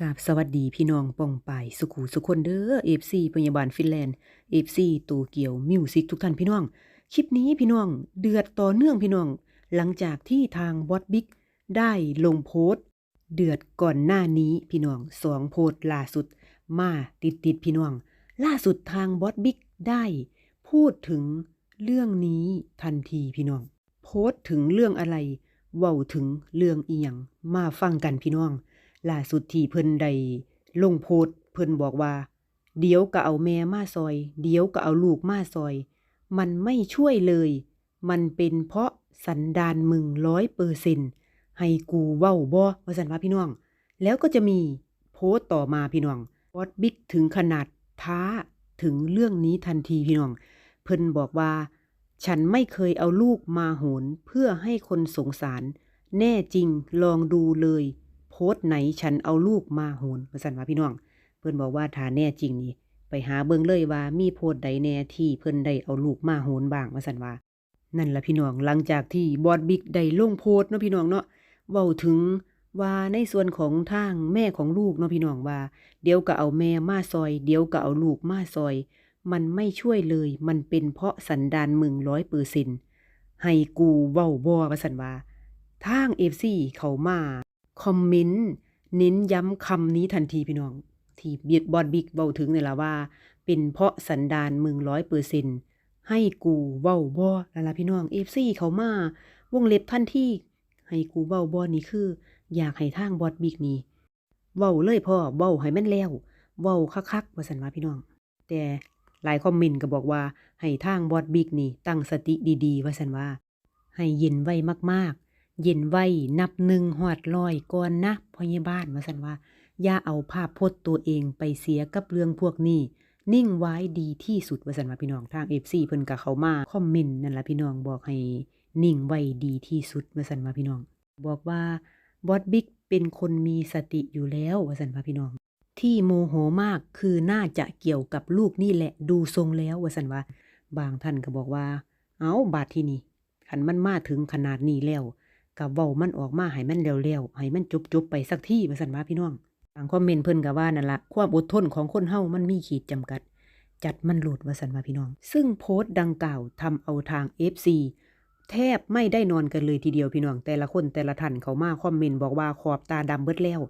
กาบสวัสดีพี่น้องปองปายสุขูสุคนเด้อ FC พยาบาลฟินแลนด์ FC โตเกียวมิวสิกทุกท่านพี่น้อง คลิปนี้พี่น้องเดือดต่อเนื่องพี่น้อง หลังจากที่ทางบอสบิ๊กได้ลงโพสต์ เดือดก่อนหน้านี้พี่น้องสองโพสต์ล่าสุด มาติดติดพี่น้อง ล่าสุดทางบอสบิ๊กได้พูดถึงเรื่องนี้ทันทีพี่น้อง โพสต์ถึงเรื่องอะไรเว้าถึงเรื่องอีหยังมาฟังกันพี่น้อง ล่าสุดที่เพิ่นได้ลงโพสเพิ่นบอกว่า เดี๋ยวก็เอาแม่มาซอย เดี๋ยวก็เอาลูกมาซอย มันไม่ช่วยเลย มันเป็นเพราะสันดานมึงร้อยเปอร์เซ็นให้กูเว้าบ่ว่าสันว่าพี่น้อง แล้วก็จะมีโพสต์ต่อมาพี่น้องบอสบิ๊กถึงขนาดท้าถึงเรื่องนี้ทันทีพี่น้อง เพิ่นบอกว่า ฉันไม่เคยเอาลูกมาโหนเพื่อให้คนสงสาร แน่จริงลองดูเลย พสต์ไหนฉันเอาลูกมาโหนว่าสันว่าพี่น้อง เพิ่นบอกว่าถ้าแน่จริงนี่ไปหาเบิ่งเลยว่ามีโพสต์ใดแน่ที่เพิ่นได้เอาลูกมาโหนบ้างว่าสันว่า นั่นละพี่น้องหลังจากที่บอสบิ๊กได้ลงโพสต์เนาะพี่น้องเนาะเว้าถึงว่าในส่วนของทางแม่ของลูกเนาะพี่น้องว่า เดี๋ยวก็เอาแม่มาซอย เดี๋ยวก็เอาลูกมาซอย มันไม่ช่วยเลย มันเป็นเพราะสันดานมึงร้อยเปอร์เซ็นให้กูเว้าบ่ว่าสันว่าทางเอฟซีเขามา คอมเมนต์เน้นย้ำคำนี้ทันทีพี่น้อง ที่เบียดบอดบิ๊กเบาถึงนี่ละว่า เป็นเพราะสันดานมึงร้อยเปอร์เซ็นให้กูเว้าบ่ล้วล่ะพี่น้องเอฟซีเขามาวงเล็บทันทีให้กูเว้าบ่นี่คือ อยากให้ทางบอดบิ๊กนี่เว้าเลยพ่อเว้าให้มันแล้วเว้าคักๆว่าสันว่าพี่น้อง แต่หลายคอมเมนต์ก็บอกว่า ให้ทางบอดบิ๊กนี่ ตั้งสติดีๆ ว่าสันว่า ให้เย็นไว้มากๆ เย็นไว้นับหนึ่งหอดลอยก่อนนะพอยาบาลว่าสันว่า อย่าเอาภาพพจน์ตัวเองไปเสียกับเรื่องพวกนี้ นิ่งไว้ดีที่สุดว่าสันว่าพี่น้องทางเอฟซีเพิ่นกับเขามาคอมเมนต์นั่นละพี่น้องบอกให้นิ่งไว้ดีที่สุดว่าสันว่าพี่น้อง บอกว่าบอสบิ๊กเป็นคนมีสติอยู่แล้วว่าสันว่าพี่น้อง ที่โมโหมากคือน่าจะเกี่ยวกับลูกนี่แหละ ดูทรงแล้วว่าสันว่า บางท่านก็บอกว่า เอาบาดที่นี่ขันมันมาถึงขนาดนี้แล้ว กับเว้ามันออกมาให้มันเร็วๆให้มันจบๆไปสักที่ว่าสันว่าพี่น้องบางคอมเมนต์เพิ่นก็ว่านั่นละความอดทนของคนเฮามันมีขีดจำกัด จัดมันหลุดว่าสันว่าพี่น้อง ซึ่งโพสต์ดังกล่าวทำเอาทาง FC แทบไม่ได้นอนกันเลยทีเดียวพี่น้องแต่ละคนแต่ละท่านเขามาคอมเมนต์บอกว่าขอบตาดำเบิดแล้ว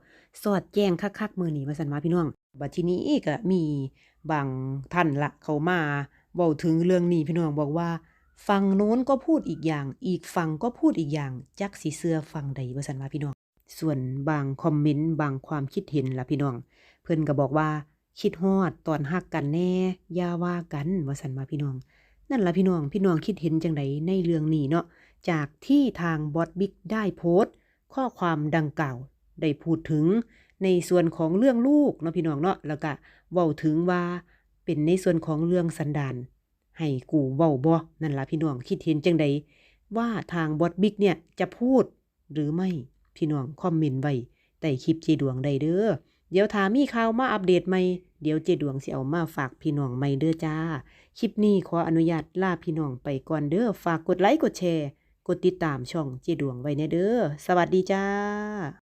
สอดแจ้งคักๆมือหนี้ว่าสันว่าพี่น้องบัดทีนี้ก็มีบางท่านละเขามาเว้าถึงเรื่องนี้พี่น้องบอกว่า ฝั่งโน้นก็พูดอีกอย่าง อีกฝั่งก็พูดอีกอย่าง จักสีเสื้อฝั่งใดว่าสันว่าพี่น้อง ส่วนบางคอมเมนต์บางความคิดเห็นล่ะพี่น้อง เพิ่อนก็บอกว่า คิดฮอดตอนฮักกันแน่อย่าว่ากันว่าสันว่าพี่น้อง นั่นล่ะพี่น้อง พี่น้องคิดเห็นจังไดในเรื่องนี้เนาะ จากที่ทางบอสบิ๊กได้โพสต์ ข้อความดังกล่าวได้พูดถึงในส่วนของเรื่องลูกเนาะพี่น้องเนาะ แล้วก็เว้าถึงว่าเป็นในส่วนของเรื่องสันดาน ให้กูเว้าบ่นั่นล่ะพี่น้องคิดเห็นจังใดว่าทางบอสบิ๊กเนี่ยจะพูดหรือไม่พี่น้องคอมเมนต์ไว้ใต้คลิปเจดวงได้เด้อเดี๋ยวถามีข่าวมาอัปเดตใหม่เดี๋ยวเจดวงสิเอามาฝากพี่น้องใหม่เด้อจ้า คลิปนี้ขออนุญาตลาพี่น้องไปก่อนเด้อฝากกดไลค์กดแชร์ กดติดตามช่องเจดวงไว้แน่เด้อสวัสดีจ้า